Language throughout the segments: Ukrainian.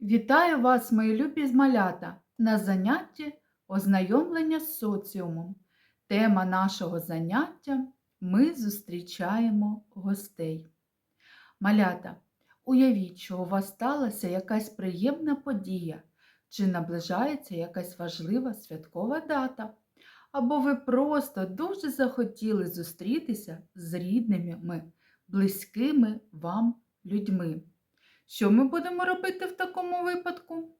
Вітаю вас, мої любі малята, на занятті ознайомлення з соціумом. Тема нашого заняття Ми зустрічаємо гостей. Малята, уявіть, що у вас сталася якась приємна подія, чи наближається якась важлива святкова дата, або ви просто дуже захотіли зустрітися з рідними, близькими вам людьми. Що ми будемо робити в такому випадку?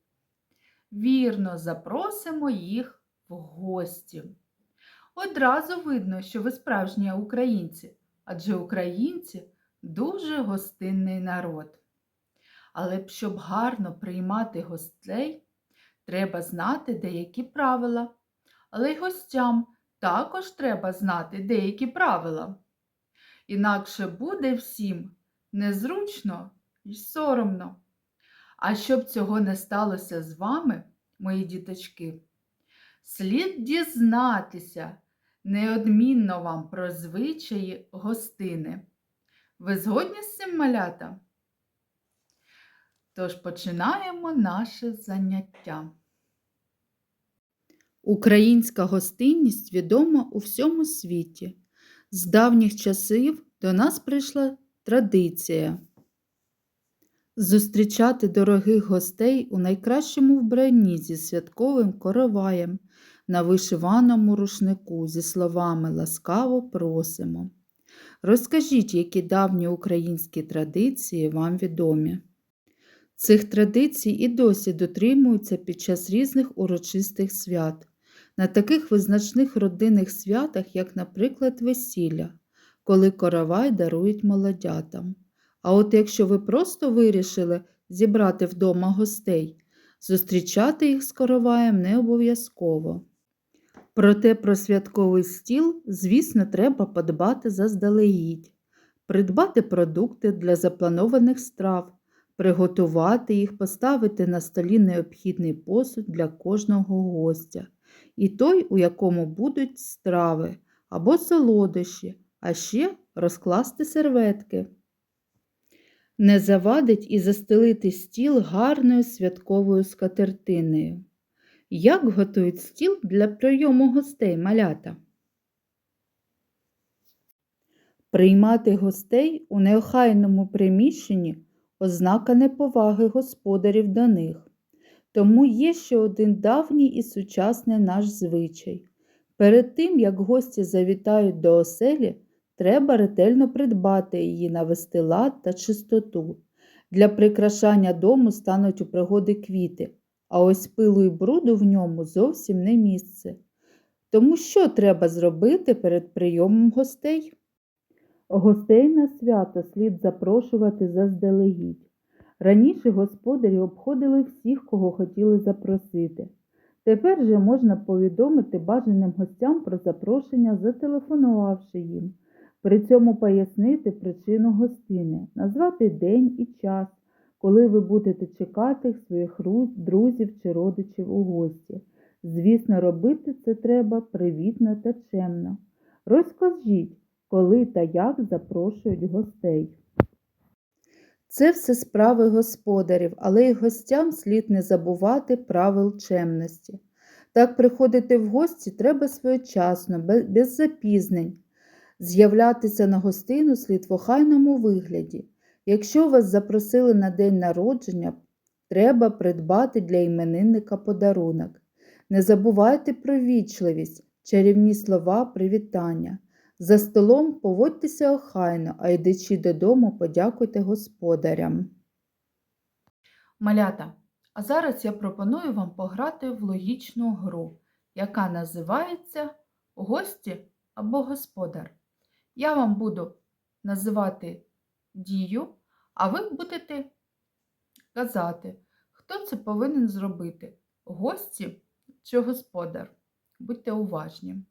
Вірно, запросимо їх в гості. Одразу видно, що ви справжні українці, адже українці дуже гостинний народ. Але щоб гарно приймати гостей, треба знати деякі правила. Але й гостям також треба знати деякі правила. Інакше буде всім незручно й соромно. А щоб цього не сталося з вами, мої діточки, слід дізнатися неодмінно вам про звичаї гостини. Ви згодні з цим малята? Тож починаємо наше заняття. Українська гостинність відома у всьому світі. З давніх часів до нас прийшла традиція зустрічати дорогих гостей у найкращому вбранні зі святковим короваєм на вишиваному рушнику зі словами ласкаво просимо. Розкажіть, які давні українські традиції вам відомі. Цих традицій і досі дотримуються під час різних урочистих свят, на таких визначних родинних святах, як, наприклад, весілля, коли коровай дарують молодятам. А от якщо ви просто вирішили зібрати вдома гостей, зустрічати їх з короваєм не обов'язково. Проте про святковий стіл, звісно, треба подбати заздалегідь, придбати продукти для запланованих страв, приготувати їх, поставити на столі необхідний посуд для кожного гостя, і той, у якому будуть страви або солодощі, а ще розкласти серветки. Не завадить і застелити стіл гарною святковою скатертиною. Як готують стіл для прийому гостей малята? Приймати гостей у неохайному приміщенні ознака неповаги господарів до них. Тому є ще один давній і сучасний наш звичай. Перед тим, як гості завітають до оселі, треба ретельно придбати її, навести лад та чистоту. Для прикрашання дому стануть у пригоди квіти, а ось пилу і бруду в ньому зовсім не місце. Тому що треба зробити перед прийомом гостей? Гостей на свято слід запрошувати заздалегідь. Раніше господарі обходили всіх, кого хотіли запросити. Тепер же можна повідомити бажаним гостям про запрошення, зателефонувавши їм. При цьому пояснити причину гостини, назвати день і час, коли ви будете чекати своїх друзів чи родичів у гості. Звісно, робити це треба привітно та чемно. Розкажіть, коли та як запрошують гостей. Це все справи господарів, але й гостям слід не забувати правил чемності. Так приходити в гості треба своєчасно, без запізнень. З'являтися на гостину слід в охайному вигляді. Якщо вас запросили на день народження, треба придбати для іменинника подарунок. Не забувайте про вічливість, чарівні слова привітання. За столом поводьтеся охайно, а йдучи додому, подякуйте господарям. Малята, а зараз я пропоную вам пограти в логічну гру, яка називається Гості або господар. Я вам буду називати дію, а ви будете казати, хто це повинен зробити гості чи господар. Будьте уважні.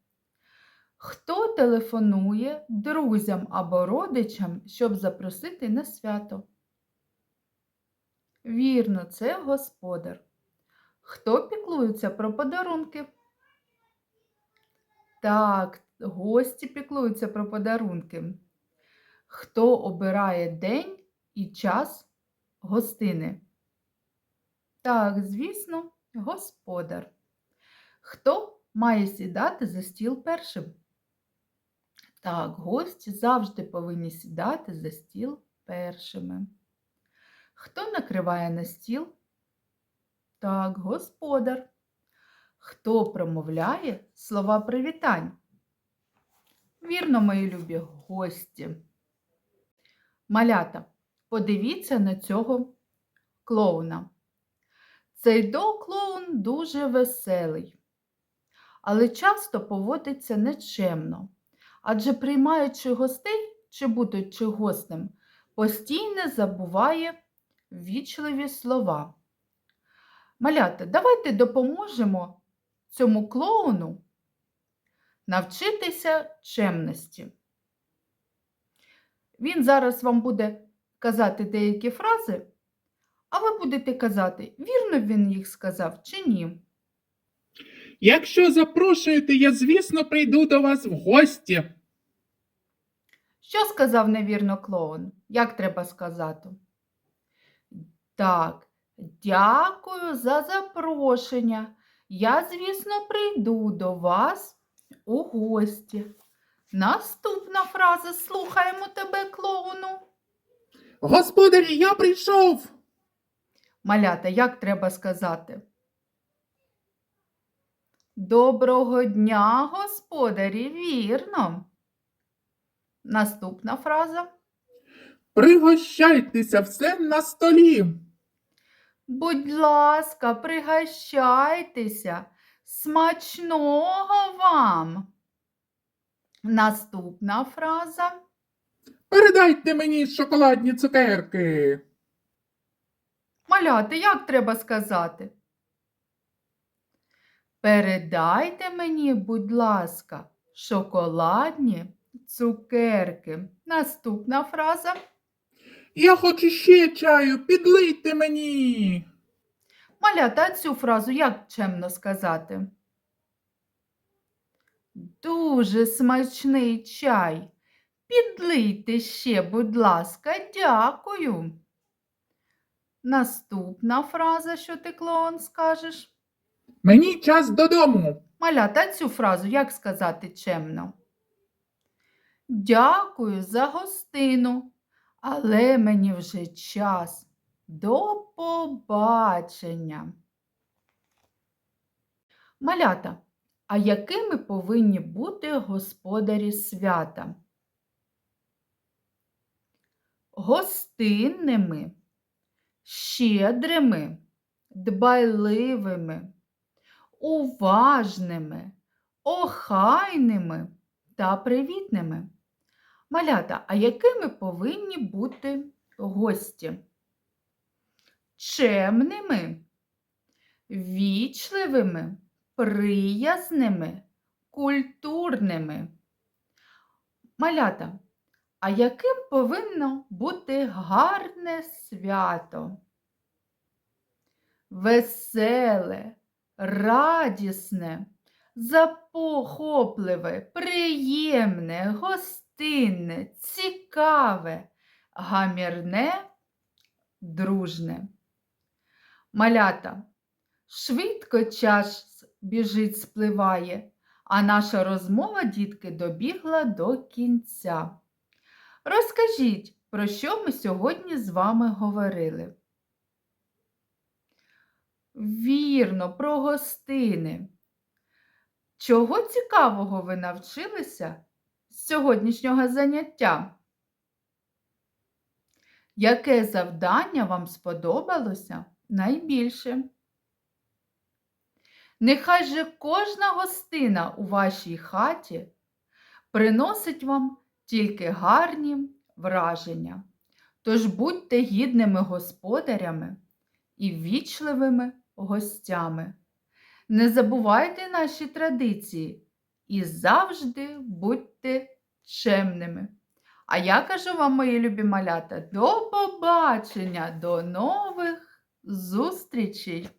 Хто телефонує друзям або родичам, щоб запросити на свято? Вірно, це господар. Хто піклується про подарунки? Так, гості піклуються про подарунки. Хто обирає день і час гостини? Так, звісно, господар. Хто має сідати за стіл першим? Так, гості завжди повинні сідати за стіл першими. Хто накриває на стіл? Так, господар. Хто промовляє слова привітань? Вірно, мої любі гості. Малята, подивіться на цього клоуна. Цей до-клоун дуже веселий, але часто поводиться нечемно, адже приймаючи гостей чи будучи гостем, постійно забуває ввічливі слова. Малята, давайте допоможемо цьому клоуну навчитися чемності. Він зараз вам буде казати деякі фрази, а ви будете казати, вірно він їх сказав чи ні. Якщо запрошуєте, я, звісно, прийду до вас в гості. Що сказав невірно клоун? Як треба сказати? Так, дякую за запрошення. Я, звісно, прийду до вас у гості. Наступна фраза слухаємо тебе, клоуну. Господарі, я прийшов. Малята, як треба сказати? Доброго дня, господарі, вірно. Наступна фраза. Пригощайтеся все на столі. Будь ласка, пригощайтеся. Смачного вам. Наступна фраза. Передайте мені шоколадні цукерки. Маляти, як треба сказати? Передайте мені, будь ласка, шоколадні цукерки. Наступна фраза. Я хочу ще чаю, підлийте мені. Малята, цю фразу як чемно сказати? Дуже смачний чай. Підлийте ще, будь ласка, дякую. Наступна фраза, що ти клоун скажеш? Мені час додому. Малята, цю фразу як сказати чемно? Дякую за гостину, але мені вже час. До побачення. Малята, а якими повинні бути господарі свята? Гостинними, щедрими, дбайливими, уважними, охайними та привітними. Малята, а якими повинні бути гості? Чемними, вічливими, приязними, культурними. Малята, а яким повинно бути гарне свято? Веселе, радісне, запохопливе, приємне, гостинне, цікаве, гамірне, дружне. Малята, швидко час біжить, спливає, а наша розмова, дітки, добігла до кінця. Розкажіть, про що ми сьогодні з вами говорили? Вірно, про гостини. Чого цікавого ви навчилися з сьогоднішнього заняття? Яке завдання вам сподобалося найбільше? Нехай же кожна гостина у вашій хаті приносить вам тільки гарні враження. Тож будьте гідними господарями і ввічливими гостями. Не забувайте наші традиції і завжди будьте чемними. А я кажу вам, мої любі малята, до побачення, до нових зустрічей!